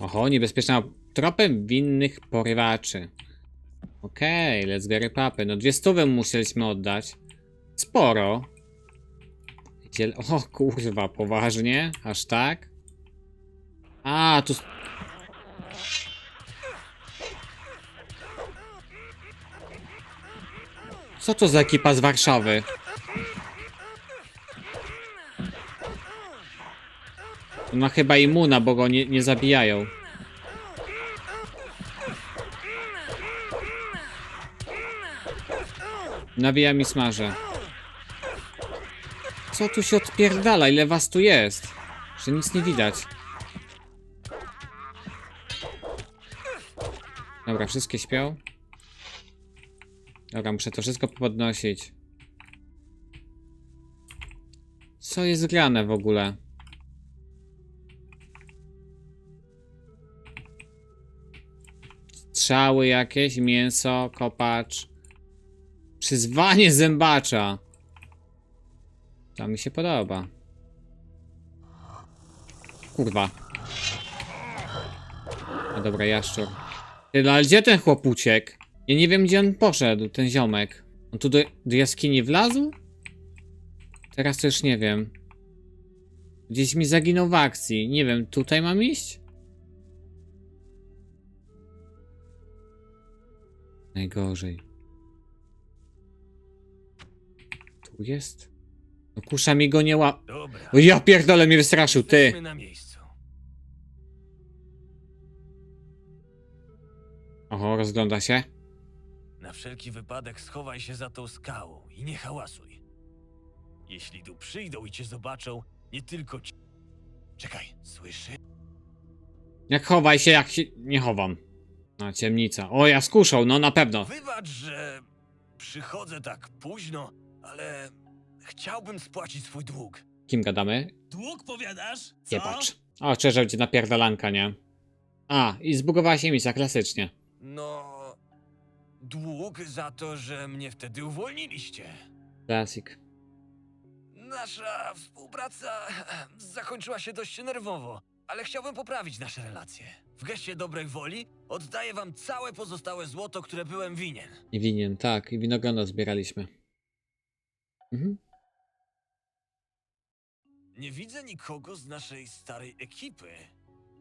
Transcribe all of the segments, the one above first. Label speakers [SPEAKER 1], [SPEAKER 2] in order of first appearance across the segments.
[SPEAKER 1] Oho, niebezpieczna tropem winnych porywaczy. Okej, let's get papy. No dwie stówy musieliśmy oddać. Sporo. Dziel... O kurwa, poważnie? Aż tak? A, tu... Co to za ekipa z Warszawy? On ma chyba imuna, bo go nie, nie zabijają. Nawija mi smażę. Co tu się odpierdala? Ile was tu jest? Że nic nie widać. Dobra, wszystkie śpią. Dobra, muszę to wszystko podnosić. Co jest grane w ogóle? Strzały jakieś, mięso, kopacz. Przyzwanie zębacza. To mi się podoba. Kurwa. No dobra, jaszczur. Ty, no ale gdzie ten chłop uciekł? Ja nie wiem, gdzie on poszedł, ten ziomek. On tu do, do jaskini wlazł? Teraz to już nie wiem. Gdzieś mi zaginął w akcji. Nie wiem, tutaj mam iść? Najgorzej. Tu jest? No kusza mi go nie ła...
[SPEAKER 2] Dobra.
[SPEAKER 1] O ja pierdolę mnie wystraszył, ty!
[SPEAKER 2] Jesteśmy na miejscu.
[SPEAKER 1] Oho, rozgląda się.
[SPEAKER 2] Na wszelki wypadek schowaj się za tą skałą i nie hałasuj. Jeśli tu przyjdą i cię zobaczą, nie tylko ci... Czekaj, słyszy?
[SPEAKER 1] Jak chowaj się, jak się... Nie chowam. A, ciemnica. O, ja skuszą, no na pewno.
[SPEAKER 2] Wybacz, że przychodzę tak późno, ale chciałbym spłacić swój dług.
[SPEAKER 1] Kim gadamy?
[SPEAKER 3] Dług powiadasz? Co?
[SPEAKER 1] Nie patrz. O, czyżał cię napierdalanka, nie? A, i zbugowała się misja, klasycznie.
[SPEAKER 2] No... Dług za to, że mnie wtedy uwolniliście.
[SPEAKER 1] Klasik.
[SPEAKER 2] Nasza współpraca zakończyła się dość nerwowo, ale chciałbym poprawić nasze relacje. W geście dobrej woli oddaję wam całe pozostałe złoto, które byłem winien.
[SPEAKER 1] I winien, tak. I winogrona zbieraliśmy. Mhm.
[SPEAKER 2] Nie widzę nikogo z naszej starej ekipy.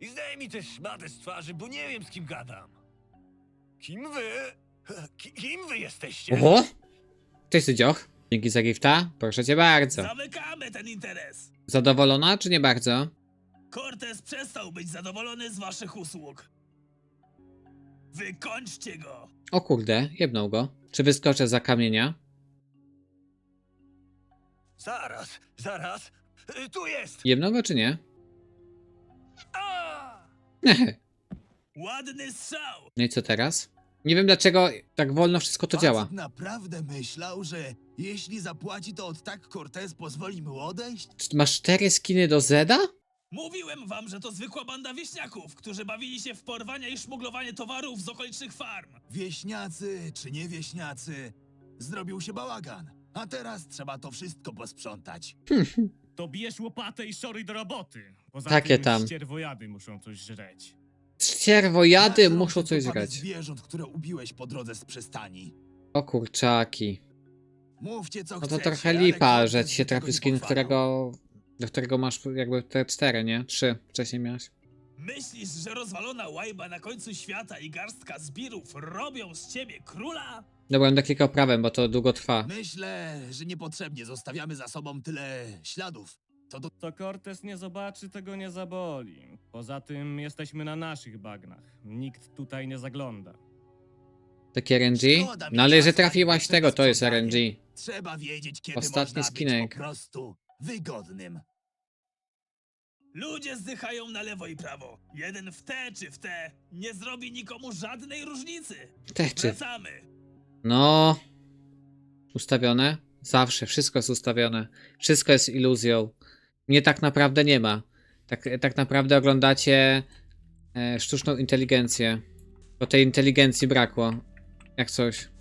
[SPEAKER 2] I zdaj mi też szmatę z twarzy, bo nie wiem z kim gadam. Kim wy? Ki- Kim wy jesteście?
[SPEAKER 1] Oho! Cześć, Sydzioch. Dzięki za gifta. Proszę cię bardzo.
[SPEAKER 3] Zamykamy ten interes.
[SPEAKER 1] Zadowolona, czy nie bardzo?
[SPEAKER 3] Cortez przestał być zadowolony z waszych usług. Wykończcie go.
[SPEAKER 1] O kurde, jebnął go. Czy wyskoczę za kamienia?
[SPEAKER 2] Zaraz, zaraz. Y, Tu jest!
[SPEAKER 1] Jebnął go, czy nie?
[SPEAKER 2] A!
[SPEAKER 3] Ładny strzał.
[SPEAKER 1] No i co teraz? Nie wiem dlaczego tak wolno wszystko to działa.
[SPEAKER 4] Facet naprawdę myślał, że jeśli zapłaci, to od tak Cortez pozwoli mu odejść?
[SPEAKER 1] Czy Masz cztery skiny do Zeda?
[SPEAKER 3] Mówiłem wam, że to zwykła banda wieśniaków, którzy bawili się w porwania i szmuglowanie towarów z okolicznych farm.
[SPEAKER 4] Wieśniacy czy nie wieśniacy, zrobił się bałagan. A teraz trzeba to wszystko posprzątać.
[SPEAKER 5] To bijesz łopatę i szoruj do roboty. Poza
[SPEAKER 1] Takie
[SPEAKER 5] tym
[SPEAKER 1] tam.
[SPEAKER 5] ścierwojady muszą coś żreć.
[SPEAKER 1] Ścierwojady
[SPEAKER 4] Naszą
[SPEAKER 1] muszą coś grać.
[SPEAKER 4] zwierząt, które ubiłeś po drodze z przystani.
[SPEAKER 1] O kurczaki.
[SPEAKER 4] Mówcie co
[SPEAKER 1] No to
[SPEAKER 4] chcecie,
[SPEAKER 1] trochę
[SPEAKER 4] ale
[SPEAKER 1] lipa, że ci się
[SPEAKER 4] tego
[SPEAKER 1] trafi skin,
[SPEAKER 4] pochwalał.
[SPEAKER 1] którego... Do którego masz jakby te cztery, nie? Trzy wcześniej miałeś.
[SPEAKER 3] Myślisz, że rozwalona łajba na końcu świata i garstka zbirów robią z ciebie króla?
[SPEAKER 1] Dobra, będę klikał prawem, bo to długo trwa.
[SPEAKER 4] Myślę, że niepotrzebnie zostawiamy za sobą tyle śladów. To do...
[SPEAKER 5] To Cortez nie zobaczy, tego nie zaboli. Poza tym jesteśmy na naszych bagnach. Nikt tutaj nie zagląda.
[SPEAKER 1] Takie RNG?
[SPEAKER 4] Szkoda mi
[SPEAKER 1] No ale że
[SPEAKER 4] czasu,
[SPEAKER 1] trafiłaś tego, to jest. RNG.
[SPEAKER 4] Trzeba wiedzieć, kiedy
[SPEAKER 1] Ostatni
[SPEAKER 4] można
[SPEAKER 1] skinek.
[SPEAKER 4] być po prostu wygodnym.
[SPEAKER 3] Ludzie zdychają na lewo i prawo. Jeden w te czy w te nie zrobi nikomu żadnej różnicy.
[SPEAKER 1] Te czy...
[SPEAKER 3] Wracamy.
[SPEAKER 1] No... Ustawione? Zawsze, wszystko jest ustawione. Wszystko jest iluzją. Mnie tak naprawdę nie ma. Tak, tak naprawdę oglądacie e, sztuczną inteligencję. Bo tej inteligencji brakło. Jak coś.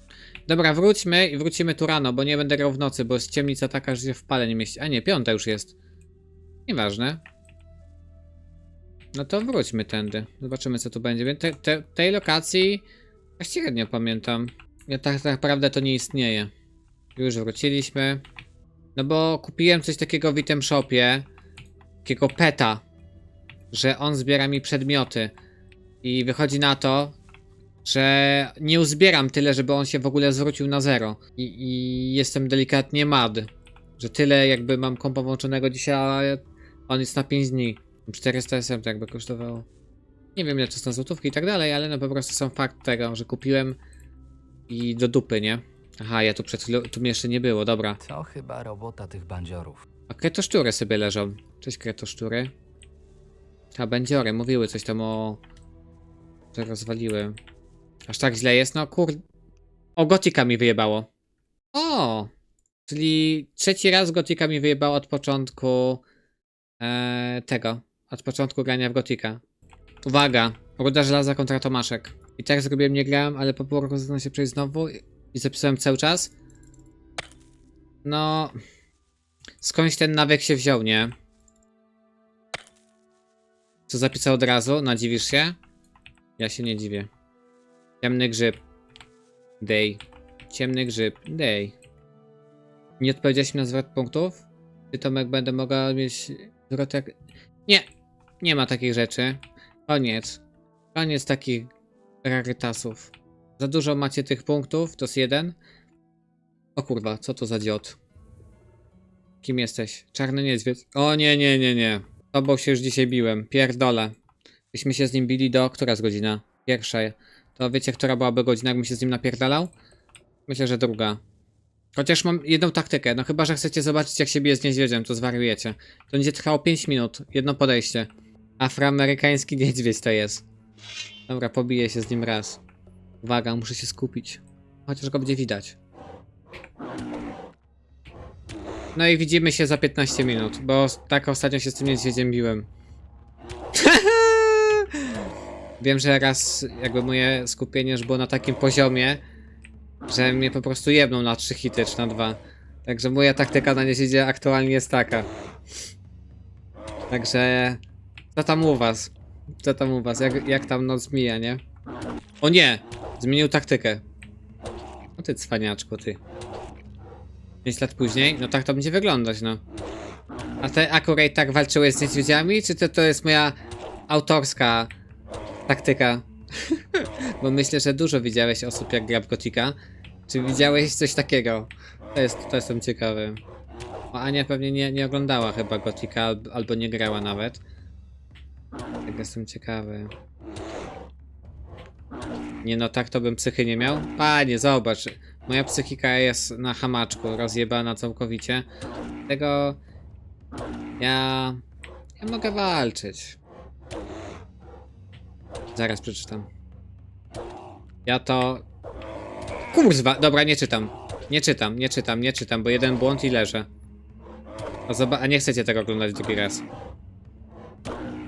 [SPEAKER 1] Dobra, wróćmy i wrócimy tu rano, bo nie będę grał w nocy, bo jest ciemnica taka, że się w pale nie mieści. A nie, piąta już jest. Nieważne. No to wróćmy tędy. Zobaczymy, co tu będzie. Te, te, tej lokacji ja średnio pamiętam. Ja tak, tak naprawdę to nie istnieje. Już wróciliśmy. No bo kupiłem coś takiego w item shopie. Takiego peta. Że on zbiera mi przedmioty. I wychodzi na to, że nie uzbieram tyle, żeby on się w ogóle zwrócił na zero. I, i jestem delikatnie mad. Że tyle jakby mam kompa włączonego dzisiaj, a on jest na 5 dni. 400 SM to jakby kosztowało. Nie wiem ile to są złotówki i tak dalej, ale no po prostu są fakt tego, że kupiłem i do dupy, nie? Aha, ja tu przed chwilą, tu mnie jeszcze nie było, dobra.
[SPEAKER 6] To chyba robota tych bandziorów.
[SPEAKER 1] A kretoszczury sobie leżą. Cześć kretoszczury. A będziory mówiły coś tam o... że rozwaliły. Aż tak źle jest? No kur... O, Gotika mi wyjebało. O! Czyli trzeci raz Gotika mi wyjebało od początku e, tego. Od początku grania w Gotika. Uwaga! Ruda żelaza kontra Tomaszek. I tak zrobiłem, nie grałem, ale po pół roku zaczynam się przejść znowu i- zapisałem cały czas. No... Skądś ten nawyk się wziął, nie? Co zapisał od razu? Nadziwisz się? Ja się nie dziwię. Ciemny grzyb. Day. Ciemny grzyb. Day. Nie odpowiedziałeś mi na zwrot punktów? Czy Tomek będę mogła mieć zwrotek? Nie. Nie ma takich rzeczy. Koniec. Koniec takich rarytasów. Za dużo macie tych punktów, to jest jeden. O kurwa, co to za dziot? Kim jesteś? Czarny niedźwiedź. O nie, nie, nie, nie. Tobą się już dzisiaj biłem. Pierdolę. Byśmy się z nim bili do... Która z godzina? Pierwsza. To wiecie, która byłaby godzina, jakbym się z nim napierdalał? Myślę, że druga. Chociaż mam jedną taktykę. No chyba, że chcecie zobaczyć, jak się bije z niedźwiedziem, to zwariujecie. To będzie trwało 5 minut. Jedno podejście. Afroamerykański niedźwiedź to jest. Dobra, pobiję się z nim raz. Uwaga, muszę się skupić. Chociaż go będzie widać. No i widzimy się za 15 minut, bo tak ostatnio się z tym niedźwiedziem biłem. Wiem, że raz jakby moje skupienie już było na takim poziomie, że mnie po prostu jebną na 3 hity czy na 2. Także moja taktyka na niedźwiedzie aktualnie jest taka. Także... Co tam u was? Co tam u was? Jak, jak tam noc mija, nie? O nie! Zmienił taktykę. O ty cwaniaczku, ty. 5 lat później? No tak to będzie wyglądać, no. A ty akurat tak walczyłeś z niedźwiedziami, czy to, to jest moja autorska taktyka? Bo myślę, że dużo widziałeś osób jak gra w. Czy widziałeś coś takiego? To jest, to jestem ciekawy. O, Ania pewnie nie, nie oglądała chyba Gotika, alb- albo nie grała nawet. Tak jestem ciekawy. Nie no, tak to bym psychy nie miał? Panie, zobacz. Moja psychika jest na hamaczku, rozjebana całkowicie. Tego... Ja... Ja mogę walczyć. Zaraz przeczytam. Ja to... Kurwa, dobra, nie czytam. Nie czytam, nie czytam, nie czytam, bo jeden błąd i leżę. A, zoba- a nie chcecie tego oglądać drugi raz.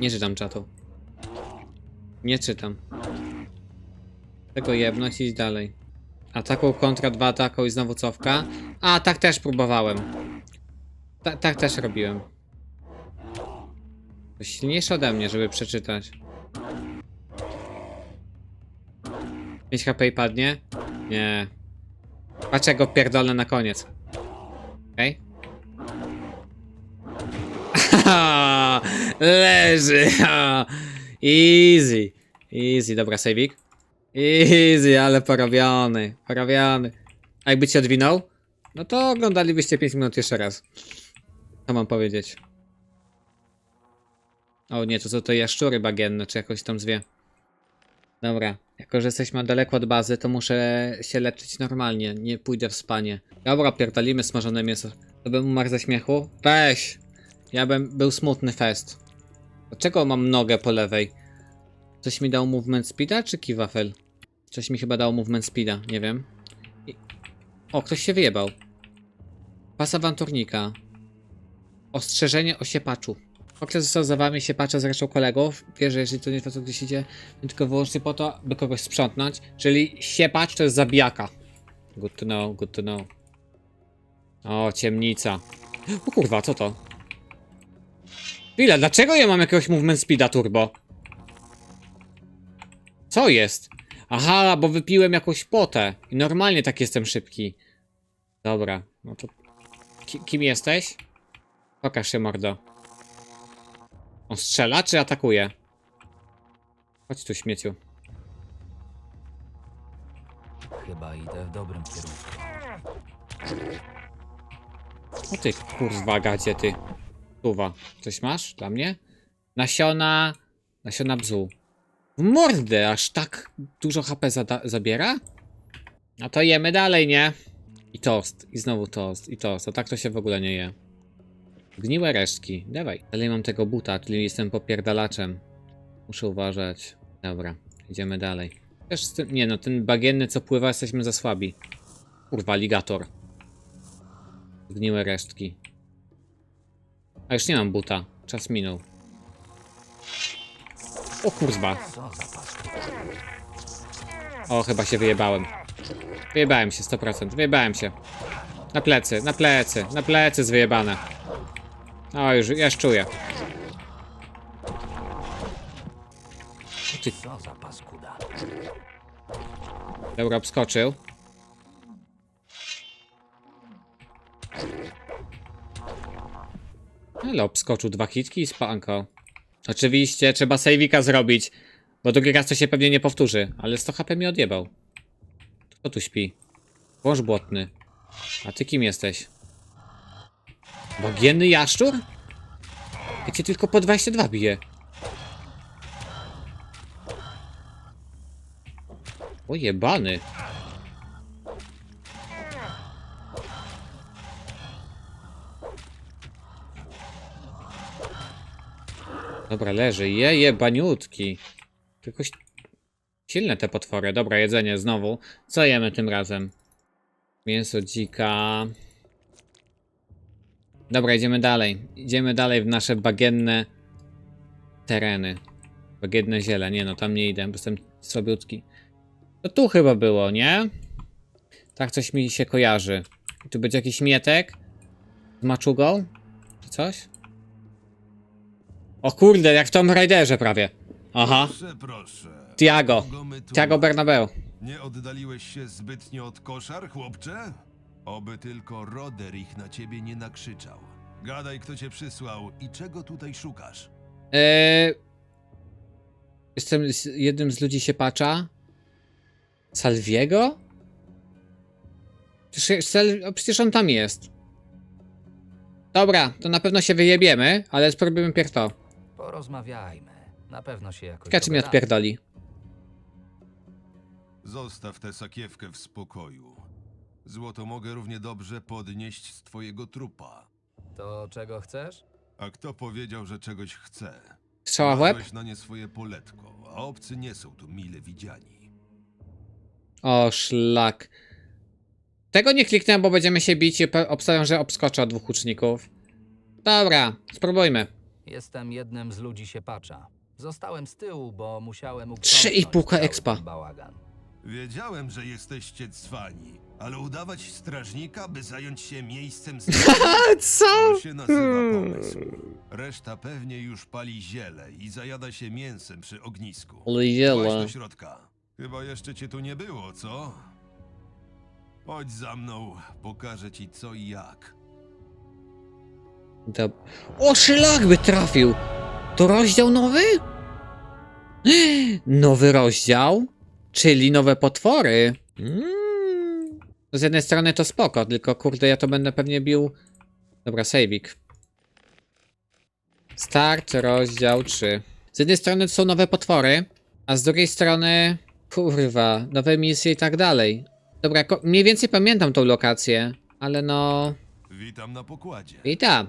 [SPEAKER 1] Nie czytam czatu. Nie czytam. Tego jebnąć i dalej. Ataku kontra dwa ataku i znowu cofka. A, tak też próbowałem. Ta, tak też robiłem. To silniejsze ode mnie, żeby przeczytać. 5 HP i padnie? Nie. Patrz jak go pierdolę na koniec. Okej? Okay? Leży! Easy. Easy, dobra, sejwik. Easy, ale porobiony, porobiony. A jakby cię odwinął? No to oglądalibyście 5 minut jeszcze raz. Co mam powiedzieć? O nie, to co to jaszczury bagienne, czy jakoś tam zwie. Dobra, jako że jesteśmy daleko od bazy, to muszę się leczyć normalnie, nie pójdę w spanie. Dobra, pierdolimy smażone mięso. To bym umarł ze śmiechu? Weź! Ja bym był smutny fest. Dlaczego mam nogę po lewej? Coś mi dał movement speeda, czy kiwafel? Coś mi chyba dało movement speeda, nie wiem. I... O, ktoś się wyjebał. Pas awanturnika. Ostrzeżenie o siepaczu. Okres został za wami siepacza z resztą kolegów. Wie, że jeżeli to nie to, co gdzieś idzie, tylko wyłącznie po to, by kogoś sprzątnąć. Czyli siepacz to jest zabijaka. Good to know, good to know. O, ciemnica. O kurwa, co to? Chwila, dlaczego ja mam jakiegoś movement speeda turbo? Co jest? Aha, bo wypiłem jakąś potę. I normalnie tak jestem szybki. Dobra, no to... Ki kim jesteś? Pokaż się, mordo. On strzela, czy atakuje? Chodź tu, śmieciu.
[SPEAKER 6] Chyba idę w dobrym kierunku.
[SPEAKER 1] O ty, kurwa, gacie, ty. Tuwa. Coś masz dla mnie? Nasiona... Nasiona bzu. W mordę, aż tak dużo HP zada- zabiera? No to jemy dalej, nie? I tost, i znowu tost, i tost. A tak to się w ogóle nie je. Gniłe resztki. Dawaj. Dalej mam tego buta, czyli jestem popierdalaczem. Muszę uważać. Dobra, idziemy dalej. Też z tym... Nie no, ten bagienny co pływa, jesteśmy za słabi. Kurwa, aligator. Zgniłe resztki. A już nie mam buta. Czas minął. O kurwa. O, chyba się wyjebałem. Wyjebałem się 100%. Wyjebałem się. Na plecy, na plecy, na plecy zwyjebane. O, już, ja już czuję. Ty,
[SPEAKER 6] Co
[SPEAKER 1] dobra, obskoczył. Ale obskoczył dwa hitki i spanko. Oczywiście trzeba sejwika zrobić, bo drugi raz to się pewnie nie powtórzy, ale 100 HP mi odjebał. Kto tu śpi? Wąż błotny. A ty kim jesteś? Bagienny jaszczur? Ja cię tylko po 22 bije. O jebany. Dobra, leży. Je, jebaniutki. Jakoś silne te potwory. Dobra, jedzenie znowu. Co jemy tym razem? Mięso dzika. Dobra, idziemy dalej. Idziemy dalej w nasze bagienne tereny. Bagienne ziele. Nie no, tam nie idę, bo jestem słabiutki. To tu chyba było, nie? Tak coś mi się kojarzy. Tu będzie jakiś mietek? Z maczugą? Czy coś? O kurde, jak w Tomb Raiderze prawie. Aha.
[SPEAKER 7] Proszę, proszę.
[SPEAKER 1] Tiago.
[SPEAKER 7] Kogo my tu
[SPEAKER 1] Tiago
[SPEAKER 7] mamy?
[SPEAKER 1] Bernabeu.
[SPEAKER 7] Nie oddaliłeś się zbytnio od koszar, chłopcze? Oby tylko Roderich na ciebie nie nakrzyczał. Gadaj, kto cię przysłał i czego tutaj szukasz.
[SPEAKER 1] Eee, jestem z, jednym z ludzi się pacza. Salviego? Przecież, Sal, o, przecież on tam jest. Dobra, to na pewno się wyjebiemy, ale spróbujmy pierw to.
[SPEAKER 6] Porozmawiajmy. Na pewno się jakoś
[SPEAKER 1] Ciekawe, czy mnie
[SPEAKER 6] dogadamy.
[SPEAKER 1] odpierdoli.
[SPEAKER 7] Zostaw tę sakiewkę w spokoju. Złoto mogę równie dobrze podnieść z twojego trupa.
[SPEAKER 6] To czego chcesz?
[SPEAKER 7] A kto powiedział, że czegoś chce?
[SPEAKER 1] Strzała w łeb?
[SPEAKER 7] Na nie swoje poletko, a obcy nie są tu mile widziani.
[SPEAKER 1] O, szlak. Tego nie kliknę, bo będziemy się bić i pe- obstawiam, że obskoczę od dwóch łuczników. Dobra, spróbujmy.
[SPEAKER 6] Jestem jednym z ludzi się pacza. Zostałem z tyłu, bo musiałem
[SPEAKER 1] Trzy i pół
[SPEAKER 6] uprzątnąć
[SPEAKER 1] expa.
[SPEAKER 6] ten bałagan.
[SPEAKER 7] Wiedziałem, że jesteście cwani, ale udawać strażnika, by zająć się miejscem z
[SPEAKER 1] Co?
[SPEAKER 7] To się nazywa pomysł. Reszta pewnie już pali ziele i zajada się mięsem przy ognisku. Chodź
[SPEAKER 1] Liela.
[SPEAKER 7] do środka. Chyba jeszcze cię tu nie było, co? Chodź za mną, pokażę ci co i jak.
[SPEAKER 1] Dob- o, szlak by trafił! To rozdział nowy? Nowy rozdział? Czyli nowe potwory? Mm. Z jednej strony to spoko, tylko kurde, ja to będę pewnie bił... Dobra, sejwik. Start, rozdział 3. Z jednej strony to są nowe potwory, a z drugiej strony... Kurwa, nowe misje i tak dalej. Dobra, mniej więcej pamiętam tą lokację, ale no...
[SPEAKER 7] Witam na pokładzie.
[SPEAKER 1] I tam.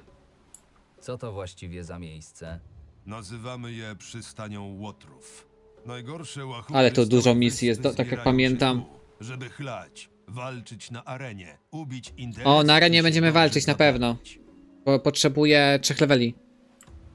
[SPEAKER 6] Co to właściwie za miejsce?
[SPEAKER 7] Nazywamy je przystanią Łotrów. Najgorsze łachudry
[SPEAKER 1] Ale to dużo misji jest, tak jak pamiętam.
[SPEAKER 7] Tu, żeby chlać, walczyć na arenie, ubić
[SPEAKER 1] O, na arenie będziemy walczyć na pewno. Bo potrzebuję trzech leveli.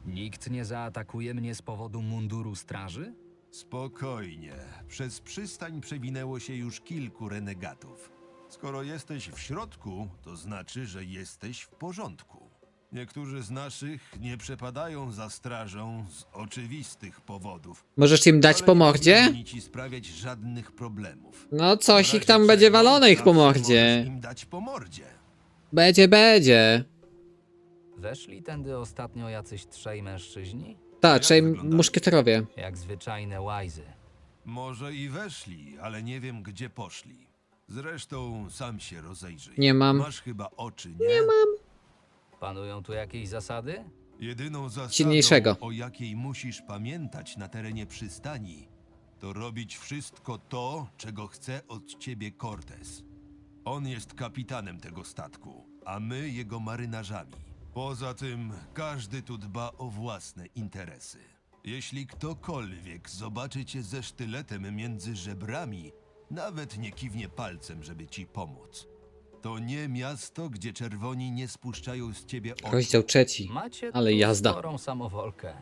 [SPEAKER 6] Nikt nie zaatakuje mnie z powodu munduru straży?
[SPEAKER 7] Spokojnie. Przez przystań przewinęło się już kilku renegatów. Skoro jesteś w środku, to znaczy, że jesteś w porządku. Niektórzy z naszych nie przepadają za strażą z oczywistych powodów.
[SPEAKER 1] Możesz im dać po
[SPEAKER 7] nie
[SPEAKER 1] mordzie?
[SPEAKER 7] powinni ci sprawiać żadnych problemów.
[SPEAKER 1] No coś ich tam będzie walone ich po mordzie.
[SPEAKER 7] im dać po mordzie.
[SPEAKER 1] Będzie, będzie.
[SPEAKER 6] Weszli tędy ostatnio jacyś trzej mężczyźni?
[SPEAKER 1] Tak, czyli
[SPEAKER 7] wyglądają?
[SPEAKER 1] muszkieterowie.
[SPEAKER 6] Jak zwyczajne łajzy.
[SPEAKER 7] Może i weszli, ale nie wiem gdzie poszli. Zresztą sam się rozejrzyj.
[SPEAKER 1] Nie mam.
[SPEAKER 7] Masz chyba oczy, nie? Nie mam.
[SPEAKER 6] Panują tu jakieś zasady?
[SPEAKER 7] Jedyną zasadą,
[SPEAKER 1] Silniejszego.
[SPEAKER 7] o jakiej musisz pamiętać na terenie przystani, to robić wszystko to, czego chce od ciebie Cortez. On jest kapitanem tego statku, a my jego marynarzami. Poza tym, każdy tu dba o własne interesy. Jeśli ktokolwiek zobaczy cię ze sztyletem między żebrami, nawet nie kiwnie palcem, żeby ci pomóc. To nie miasto, gdzie czerwoni nie spuszczają z ciebie oczu.
[SPEAKER 1] Rozdział trzeci.
[SPEAKER 6] Macie
[SPEAKER 1] Ale
[SPEAKER 6] tu
[SPEAKER 1] jazda.
[SPEAKER 6] sporą samowolkę.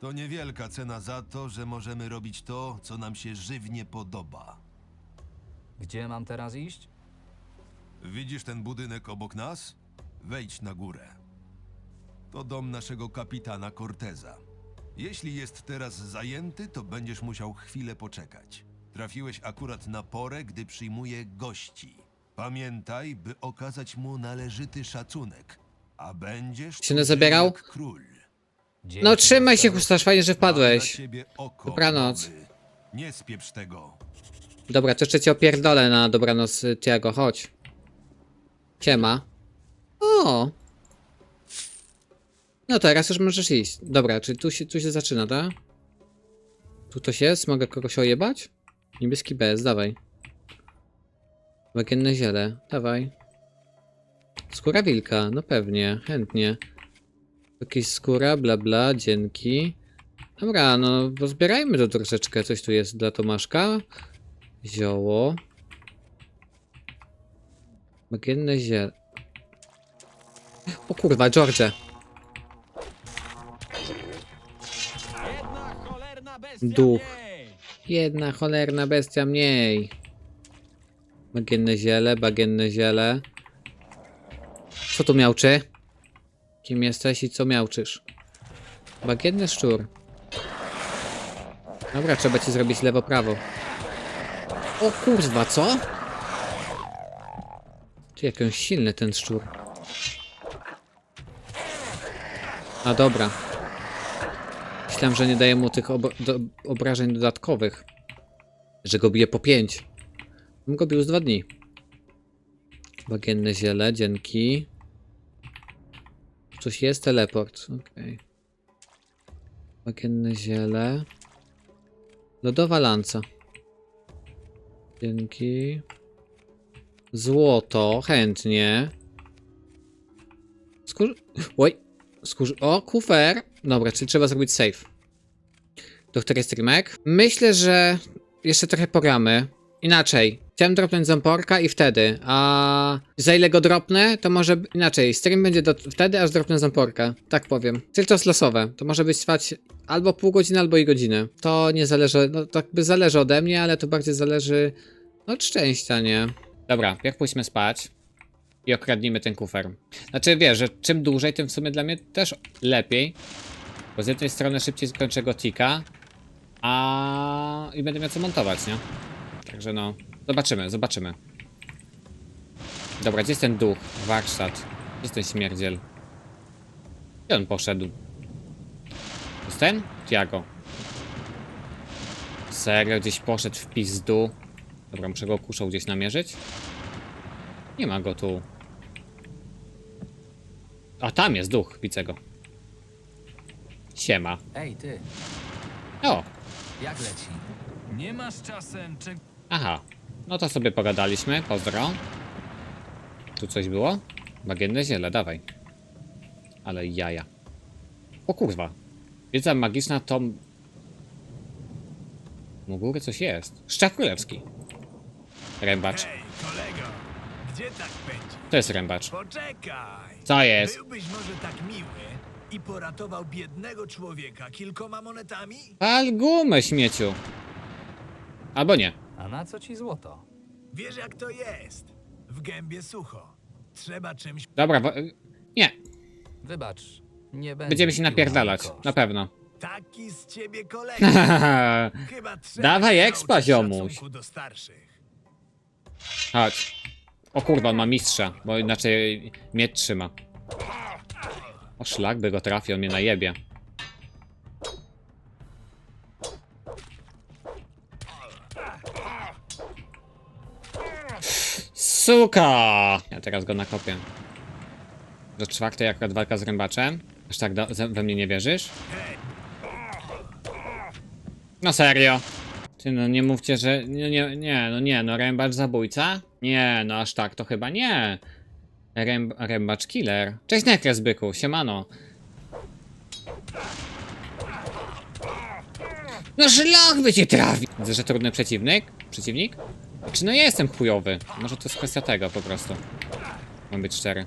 [SPEAKER 7] To niewielka cena za to, że możemy robić to, co nam się żywnie podoba.
[SPEAKER 6] Gdzie mam teraz iść?
[SPEAKER 7] Widzisz ten budynek obok nas? Wejdź na górę. To dom naszego kapitana Corteza. Jeśli jest teraz zajęty, to będziesz musiał chwilę poczekać. Trafiłeś akurat na porę, gdy przyjmuje gości. Pamiętaj, by okazać mu należyty szacunek, a będziesz
[SPEAKER 1] Się zabierał?
[SPEAKER 7] jak król.
[SPEAKER 1] No trzymaj się, Hustasz, fajnie, że
[SPEAKER 7] Mam
[SPEAKER 1] wpadłeś.
[SPEAKER 7] ciebie oko,
[SPEAKER 1] Dobranoc.
[SPEAKER 7] Nie spieprz tego.
[SPEAKER 1] Dobra, to jeszcze cię opierdolę na dobranoc, y, Tiago, chodź. Siema. O! No teraz już możesz iść. Dobra, czy tu się, tu się zaczyna, tak? Tu coś jest? Mogę kogoś ojebać? Niebieski bez, dawaj. Bagienne ziele, dawaj. Skóra wilka, no pewnie, chętnie. Jakieś skóra, bla bla, dzięki. Dobra, no pozbierajmy to troszeczkę. Coś tu jest dla Tomaszka. Zioło. Bagienne ziele. O kurwa, George. Duch. Jedna cholerna bestia mniej. Bagienne ziele, bagienne ziele. Co tu miałczy? Kim jesteś i co miałczysz? Bagienny szczur. Dobra, trzeba ci zrobić lewo-prawo. O kurwa, co? Ty jak on silny ten szczur. A dobra. Myślałem, że nie daje mu tych ob do obrażeń dodatkowych. Że go bije po 5. Bym go bił z dwa dni. Bagienne ziele, dzięki. Coś jest? Teleport. Okej. Bagienne ziele. Lodowa lanca. Dzięki. Złoto, chętnie. Skór... Oj. Skór... O, kufer. Dobra, czyli trzeba zrobić save. Doktor Streamek. Myślę, że jeszcze trochę pogramy. Inaczej. Chciałem dropnąć zamporka i wtedy. A za ile go dropnę, to może inaczej. Stream będzie do wtedy, aż dropnę zamporka. Tak powiem. Tylko jest losowe. To może być trwać albo pół godziny, albo i godzinę. To nie zależy, no to jakby zależy ode mnie, ale to bardziej zależy od szczęścia, nie? Dobra, jak pójdźmy spać i okradnijmy ten kufer. Znaczy wiesz, że czym dłużej, tym w sumie dla mnie też lepiej. Bo z jednej strony szybciej skończę gotika, a i będę miał co montować, nie? Także no, zobaczymy, zobaczymy. Dobra, gdzie jest ten duch? Warsztat. Gdzie jest ten śmierdziel? Gdzie on poszedł? To jest ten? Tiago. Serio, gdzieś poszedł w pizdu. Dobra, muszę go kuszą gdzieś namierzyć. Nie ma go tu. A tam jest duch, widzę go. Siema.
[SPEAKER 6] Ej, ty,
[SPEAKER 1] O,
[SPEAKER 6] jak leci?
[SPEAKER 3] Nie masz czasem czego...
[SPEAKER 1] aha. No to sobie pogadaliśmy, pozdro. Tu coś było? Bagienne ziele, dawaj. Ale jaja. O kurwa. Wiedza magiczna to... U góry coś jest. Szczaf królewski. Rębacz.
[SPEAKER 4] Hej, kolego, gdzie tak?
[SPEAKER 1] To jest rębacz.
[SPEAKER 4] Poczekaj.
[SPEAKER 1] Co jest?
[SPEAKER 4] Byłbyś może tak miły i poratował biednego człowieka kilkoma monetami?
[SPEAKER 1] Pal gumę, śmieciu. Albo nie.
[SPEAKER 6] A na co ci złoto?
[SPEAKER 4] Wiesz jak to jest. W gębie sucho. Trzeba czymś...
[SPEAKER 1] Dobra, wo- nie.
[SPEAKER 6] Wybacz, nie będę
[SPEAKER 1] Będziemy się
[SPEAKER 6] pił na
[SPEAKER 1] napierdalać,
[SPEAKER 6] koszt.
[SPEAKER 1] na pewno.
[SPEAKER 4] Taki z ciebie kolega. Chyba trzeba
[SPEAKER 1] Dawaj
[SPEAKER 4] się
[SPEAKER 1] expa,
[SPEAKER 4] nauczyć
[SPEAKER 1] ziomuś.
[SPEAKER 4] szacunku do starszych.
[SPEAKER 1] Chodź. O kurwa, on ma mistrza, bo inaczej miecz trzyma. O szlak by go trafił, on mnie najebie. Suka! Ja teraz go nakopię. Do czwartej akurat walka z rębaczem. Aż tak do, we mnie nie wierzysz? No serio? Ty no nie mówcie, że. Nie, nie, nie, no nie, no rębacz zabójca? Nie, no aż tak to chyba nie. Ręb, rębacz killer. Cześć Nekres byku, siemano. No szlak by cię trafi! Widzę, że trudny przeciwnik? Przeciwnik? Czy no ja jestem chujowy? Może to jest kwestia tego po prostu. Mam być szczery.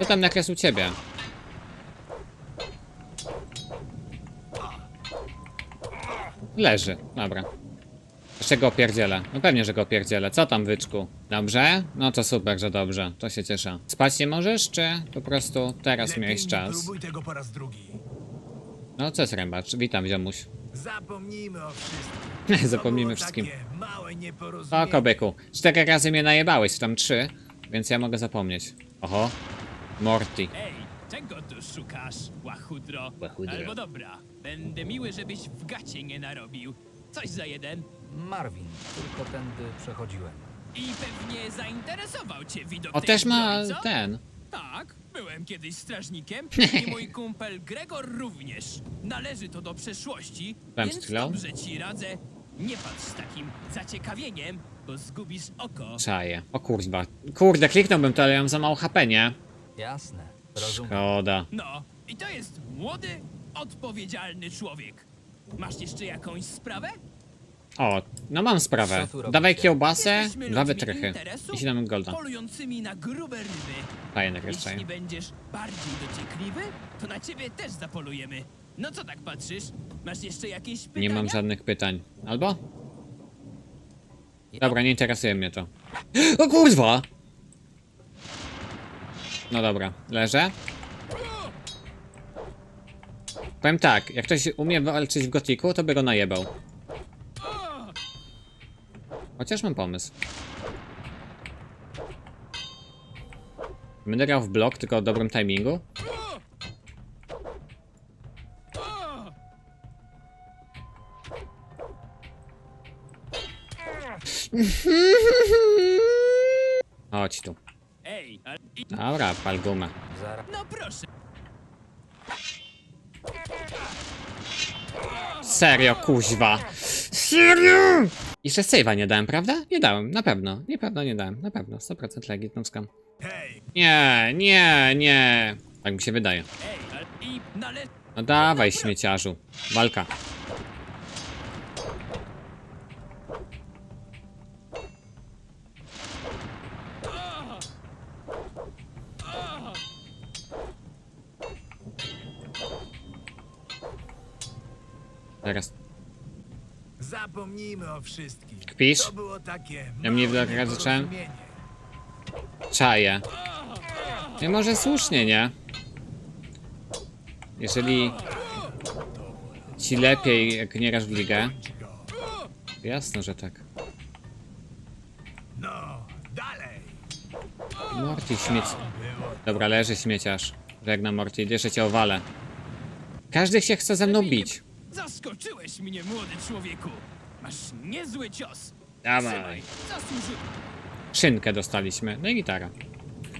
[SPEAKER 1] Co tam nakres u ciebie? Leży, dobra. Jeszcze go opierdzielę. No pewnie, że go opierdzielę. Co tam, wyczku? Dobrze? No to super, że dobrze. To się cieszę. Spać nie możesz, czy po prostu teraz
[SPEAKER 4] Lepiej
[SPEAKER 1] miałeś
[SPEAKER 4] nie
[SPEAKER 1] czas?
[SPEAKER 4] próbuj tego po raz drugi.
[SPEAKER 1] No co jest rębacz? Witam, ziomuś.
[SPEAKER 4] Zapomnijmy o wszystkim.
[SPEAKER 1] Zapomnijmy wszystkim. O, kobyku. Cztery razy mnie najebałeś, czy tam trzy, więc ja mogę zapomnieć. Oho. Morty.
[SPEAKER 3] Ej, czego tu szukasz, łachudro?
[SPEAKER 1] Łachudro.
[SPEAKER 3] Albo dobra, będę miły, żebyś w gacie nie narobił. Coś za jeden.
[SPEAKER 6] Marvin, tylko tędy przechodziłem.
[SPEAKER 3] I pewnie zainteresował cię widok
[SPEAKER 1] O,
[SPEAKER 3] tej
[SPEAKER 1] też ma
[SPEAKER 3] co?
[SPEAKER 1] ten.
[SPEAKER 3] Tak, byłem kiedyś strażnikiem i mój kumpel Gregor również. Należy to do przeszłości,
[SPEAKER 1] Tam
[SPEAKER 3] więc dobrze ci radzę. Nie patrz z takim zaciekawieniem, bo zgubisz oko.
[SPEAKER 1] Czaję. O kurwa. Kurde, kliknąłbym to, ale ja mam za mało HP, nie?
[SPEAKER 6] Jasne, rozumiem.
[SPEAKER 1] Szkoda.
[SPEAKER 3] No, i to jest młody, odpowiedzialny człowiek. Masz jeszcze jakąś sprawę?
[SPEAKER 1] O, no mam sprawę. Dawaj kiełbasę, dwa wytrychy i 7 golda.
[SPEAKER 3] Polującymi na grube ryby.
[SPEAKER 1] Daję
[SPEAKER 3] Jeśli będziesz bardziej dociekliwy, to na ciebie też zapolujemy. No co tak patrzysz? Masz jeszcze jakieś pytania?
[SPEAKER 1] Nie mam żadnych pytań. Albo? Dobra, nie interesuje mnie to. O kurwa! No dobra, leżę. Powiem tak, jak ktoś umie walczyć w gotiku, to by go najebał. Chociaż mam pomysł. Będę grał w blok, tylko o dobrym timingu. Chodź tu. Dobra, pal gumę.
[SPEAKER 3] No proszę.
[SPEAKER 1] Serio, kuźwa. Serio! Jeszcze save'a nie dałem, prawda? Nie dałem, na pewno. Nie pewno nie dałem, na pewno. 100% legit, no skam. Nie, nie, nie. Tak mi się wydaje.
[SPEAKER 3] Nale...
[SPEAKER 1] No dawaj, śmieciarzu. Walka. Teraz
[SPEAKER 4] zapomnijmy o wszystkim.
[SPEAKER 1] Kpisz?
[SPEAKER 4] To było takie
[SPEAKER 1] Ja mnie
[SPEAKER 4] małe
[SPEAKER 1] zacząłem?
[SPEAKER 4] nieporozumienie.
[SPEAKER 1] czaję. Nie może słusznie, nie? Jeżeli ci lepiej, jak nie grasz w ligę. Jasno, że tak.
[SPEAKER 4] No, dalej.
[SPEAKER 1] Morty śmieć. Dobra, leży śmieciarz. Żegnam Morty, jeszcze cię owalę. Każdy się chce ze mną bić.
[SPEAKER 3] Zaskoczyłeś mnie, młody człowieku. Masz niezły cios.
[SPEAKER 1] Dawaj.
[SPEAKER 3] Zasłużył.
[SPEAKER 1] Szynkę dostaliśmy. No i gitara.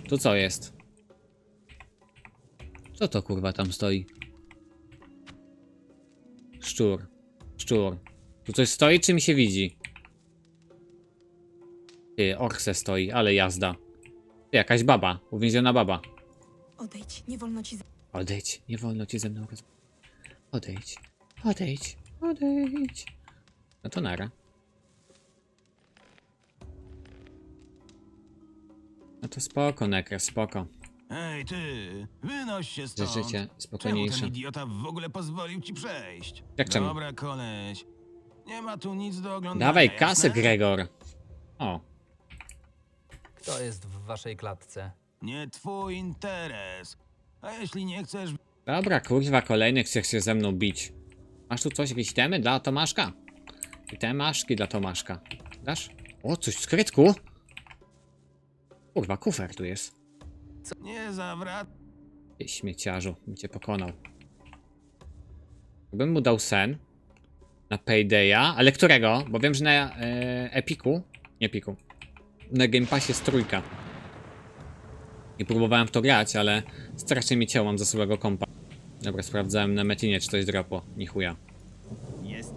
[SPEAKER 1] Tu co jest? Co to kurwa tam stoi? Szczur. Szczur. Tu coś stoi, czy mi się widzi? Ty, orkse stoi, ale jazda. Ty, jakaś baba. Uwięziona baba.
[SPEAKER 8] Odejdź, nie wolno ci. za-
[SPEAKER 1] Odejdź, nie wolno ci ze mną rozmawiać. Odejdź, odejdź, odejdź. No to nara. No to spoko, Nekres, spoko.
[SPEAKER 9] Ej, ty, wynoś się
[SPEAKER 1] Że
[SPEAKER 9] stąd.
[SPEAKER 1] życie
[SPEAKER 9] Czemu
[SPEAKER 1] spokojniejsze.
[SPEAKER 9] ten idiota w ogóle pozwolił ci przejść?
[SPEAKER 1] Jak czemu?
[SPEAKER 9] Dobra, koleś. Nie ma tu nic do oglądania.
[SPEAKER 1] Dawaj kasę,
[SPEAKER 9] jasne?
[SPEAKER 1] Gregor. O,
[SPEAKER 6] Kto jest w waszej klatce?
[SPEAKER 9] Nie twój interes. A jeśli nie chcesz,
[SPEAKER 1] dobra, kurwa, kolejny chce się ze mną bić. Masz tu coś, jakieś temy dla Tomaszka? I te maszki dla Tomaszka. Dasz? O, coś w skrytku? Kurwa, kufer tu jest.
[SPEAKER 9] nie zawracaj.
[SPEAKER 1] Ty śmieciarzu, bym cię pokonał. Bym mu dał sen na Paydaya, ale którego? Bo wiem, że na e, Epiku, nie Epiku, na Game Passie jest trójka. I próbowałem w to grać, ale strasznie mi ciało mam za złego kompa. Dobra, sprawdzałem na Metinie, czy coś dropło. Ni chuja.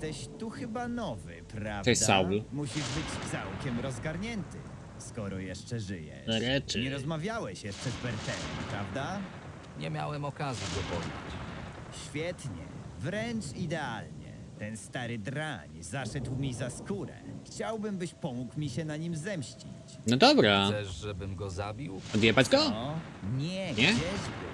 [SPEAKER 10] Jesteś tu chyba nowy, prawda?
[SPEAKER 1] Cześć, Saul.
[SPEAKER 10] Musisz być całkiem rozgarnięty, skoro jeszcze żyjesz.
[SPEAKER 1] Rety.
[SPEAKER 10] Nie rozmawiałeś jeszcze z Berterem, prawda?
[SPEAKER 6] Nie miałem okazji go poznać.
[SPEAKER 10] Świetnie, wręcz idealnie. Ten stary drań zaszedł mi za skórę. Chciałbym, byś pomógł mi się na nim zemścić.
[SPEAKER 1] No dobra,
[SPEAKER 6] Chcesz, żebym go zabił?
[SPEAKER 1] odjebać go?
[SPEAKER 10] No, nie,
[SPEAKER 1] Nie?
[SPEAKER 10] gdzieżby.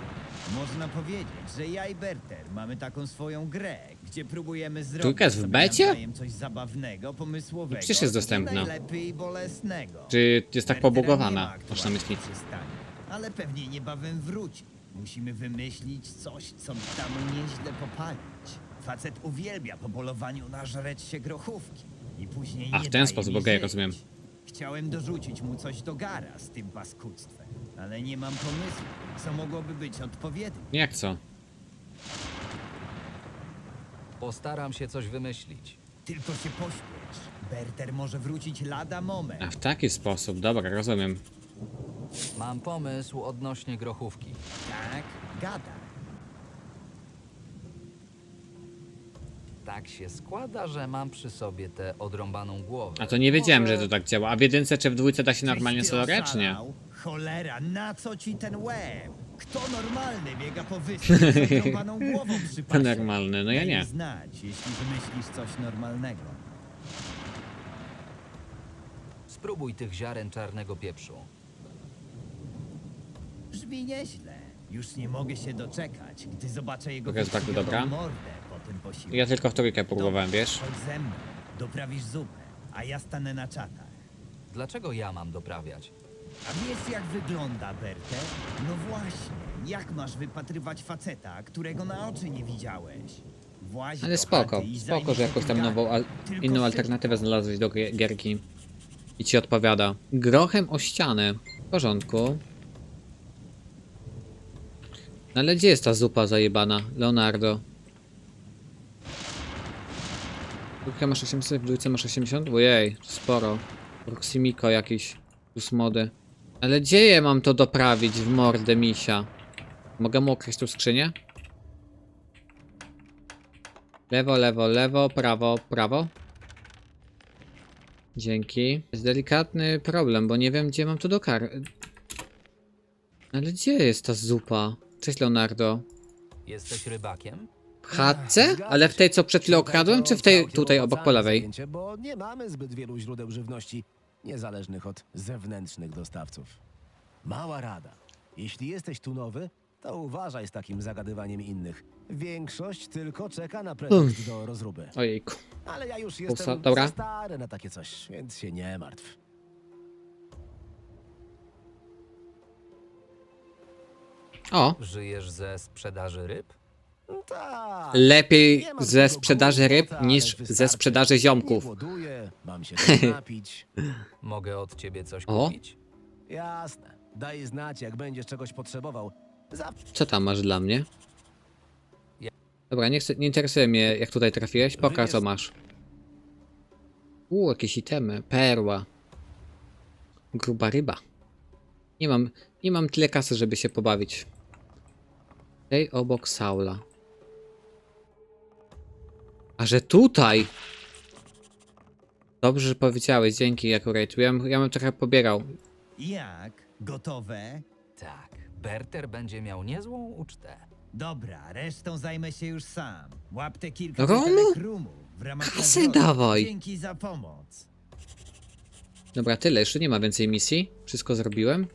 [SPEAKER 10] Można powiedzieć, że ja i Berter mamy taką swoją grę, gdzie próbujemy zrobić
[SPEAKER 1] Trójka jest w
[SPEAKER 10] sobie
[SPEAKER 1] becie?
[SPEAKER 10] nawzajem coś zabawnego, pomysłowego
[SPEAKER 1] Przecież jest
[SPEAKER 10] i
[SPEAKER 1] dostępna.
[SPEAKER 10] najlepiej bolesnego.
[SPEAKER 1] Czy jest tak
[SPEAKER 10] Bertera
[SPEAKER 1] pobugowana?
[SPEAKER 10] nie ma
[SPEAKER 1] Masz na
[SPEAKER 10] aktualnie
[SPEAKER 1] myśli?
[SPEAKER 10] przystani, Ale pewnie niebawem wróci. Musimy wymyślić coś, co da mu nieźle popalić. Facet uwielbia po polowaniu nażreć się grochówki. I później
[SPEAKER 1] A,
[SPEAKER 10] nie
[SPEAKER 1] w ten
[SPEAKER 10] daje
[SPEAKER 1] sposób,
[SPEAKER 10] mi
[SPEAKER 1] okej,
[SPEAKER 10] żyć.
[SPEAKER 1] rozumiem.
[SPEAKER 10] Chciałem dorzucić mu coś do gara z tym paskudztwem, ale nie mam pomysłu, co mogłoby być odpowiednie.
[SPEAKER 1] Jak co?
[SPEAKER 6] Postaram się coś wymyślić.
[SPEAKER 10] Tylko się pośpiesz. Berter może wrócić lada moment.
[SPEAKER 1] A w taki sposób, dobra, rozumiem.
[SPEAKER 6] Mam pomysł odnośnie grochówki.
[SPEAKER 10] Tak, gada.
[SPEAKER 6] Tak się składa, że mam przy sobie tę odrąbaną głowę.
[SPEAKER 1] A to nie wiedziałem,
[SPEAKER 6] Może
[SPEAKER 1] że to tak działa. A w jedynce czy w dwójce da się normalnie
[SPEAKER 10] Czyś ty
[SPEAKER 1] solorecznie?
[SPEAKER 10] oszalał? Cholera, na co ci ten łeb? Kto normalny biega po wyspie z głową przy
[SPEAKER 1] To
[SPEAKER 10] pasie?
[SPEAKER 1] normalny, no ja
[SPEAKER 10] Daj mi
[SPEAKER 1] nie.
[SPEAKER 10] znać, jeśli wymyślisz coś normalnego.
[SPEAKER 6] Spróbuj tych ziaren czarnego pieprzu.
[SPEAKER 10] Brzmi nieźle. Już nie mogę się doczekać, gdy zobaczę jego
[SPEAKER 1] To jest bardzo
[SPEAKER 10] wykrwawioną
[SPEAKER 1] dobra.
[SPEAKER 10] mordę tym posiłku.
[SPEAKER 1] Ja tylko w trójkę próbowałem,
[SPEAKER 10] Dobra,
[SPEAKER 1] wiesz?
[SPEAKER 10] Chodź ze mną, doprawisz zupę, a ja stanę na czatach.
[SPEAKER 6] Dlaczego ja mam doprawiać?
[SPEAKER 10] A wiesz jak wygląda Berter? No właśnie, jak masz wypatrywać faceta, którego na oczy nie widziałeś? Właź
[SPEAKER 1] Ale
[SPEAKER 10] do
[SPEAKER 1] spoko,
[SPEAKER 10] chaty i
[SPEAKER 1] spoko,
[SPEAKER 10] zajmij
[SPEAKER 1] że
[SPEAKER 10] się
[SPEAKER 1] jakąś
[SPEAKER 10] tym
[SPEAKER 1] tam nową, al
[SPEAKER 10] garem. Tylko
[SPEAKER 1] inną
[SPEAKER 10] szybko.
[SPEAKER 1] alternatywę znalazłeś do gier- gierki. I ci odpowiada. Grochem o ścianę. W porządku. No ale gdzie jest ta zupa zajebana? Leonardo. W dwójce masz 800, w dwójce masz 80? Ojej, sporo. Proximico jakiś. Plus mody. Ale gdzie je mam to doprawić w mordę misia? Mogę mu określić tą skrzynię? Lewo, lewo, lewo, prawo, prawo. Dzięki. Jest delikatny problem, bo nie wiem gdzie mam to do kar... Ale gdzie jest ta zupa? Cześć Leonardo.
[SPEAKER 6] Jesteś rybakiem?
[SPEAKER 1] Chatce? Ale w tej co przed chwilą okradłem, czy w tej tutaj obok po lewej?
[SPEAKER 11] Bo nie mamy zbyt wielu źródeł żywności niezależnych od zewnętrznych dostawców. Mała rada. Jeśli jesteś tu nowy, to uważaj z takim zagadywaniem innych. Większość tylko czeka na pretekst do rozruby.
[SPEAKER 1] Ojejku.
[SPEAKER 11] Ale ja już
[SPEAKER 1] Pusa-
[SPEAKER 11] jestem
[SPEAKER 1] dobra.
[SPEAKER 11] za stary na takie coś, więc się nie martw.
[SPEAKER 1] O!
[SPEAKER 6] Żyjesz ze sprzedaży ryb?
[SPEAKER 11] Tak.
[SPEAKER 1] Lepiej ze sprzedaży ryb niż ze sprzedaży ziomków.
[SPEAKER 11] głoduję, mam się też napić.
[SPEAKER 6] Mogę od ciebie coś
[SPEAKER 1] O.
[SPEAKER 6] kupić?
[SPEAKER 11] Jasne. Daj znać, jak będziesz czegoś potrzebował. Zawsze
[SPEAKER 1] Co tam masz dla mnie? Dobra, nie, chcę, nie interesuje mnie jak tutaj trafiłeś. Pokaż co masz. Uuu, jakieś itemy. Perła. Gruba ryba. Nie mam, nie mam tyle kasy, żeby się pobawić. Tej obok Saula. A że tutaj! Dobrze, że powiedziałeś, dzięki akurat. Ja, ja bym trochę pobierał.
[SPEAKER 10] Jak? Gotowe?
[SPEAKER 6] Tak. Berter będzie miał niezłą ucztę.
[SPEAKER 10] Dobra, resztą zajmę się już sam. Łap te kilka
[SPEAKER 1] Romu?
[SPEAKER 10] butelek rumu w ramach
[SPEAKER 1] Kasę
[SPEAKER 10] nagrody.
[SPEAKER 1] dawaj.
[SPEAKER 10] Dzięki za pomoc.
[SPEAKER 1] Dobra, tyle. Jeszcze nie ma więcej misji. Wszystko zrobiłem.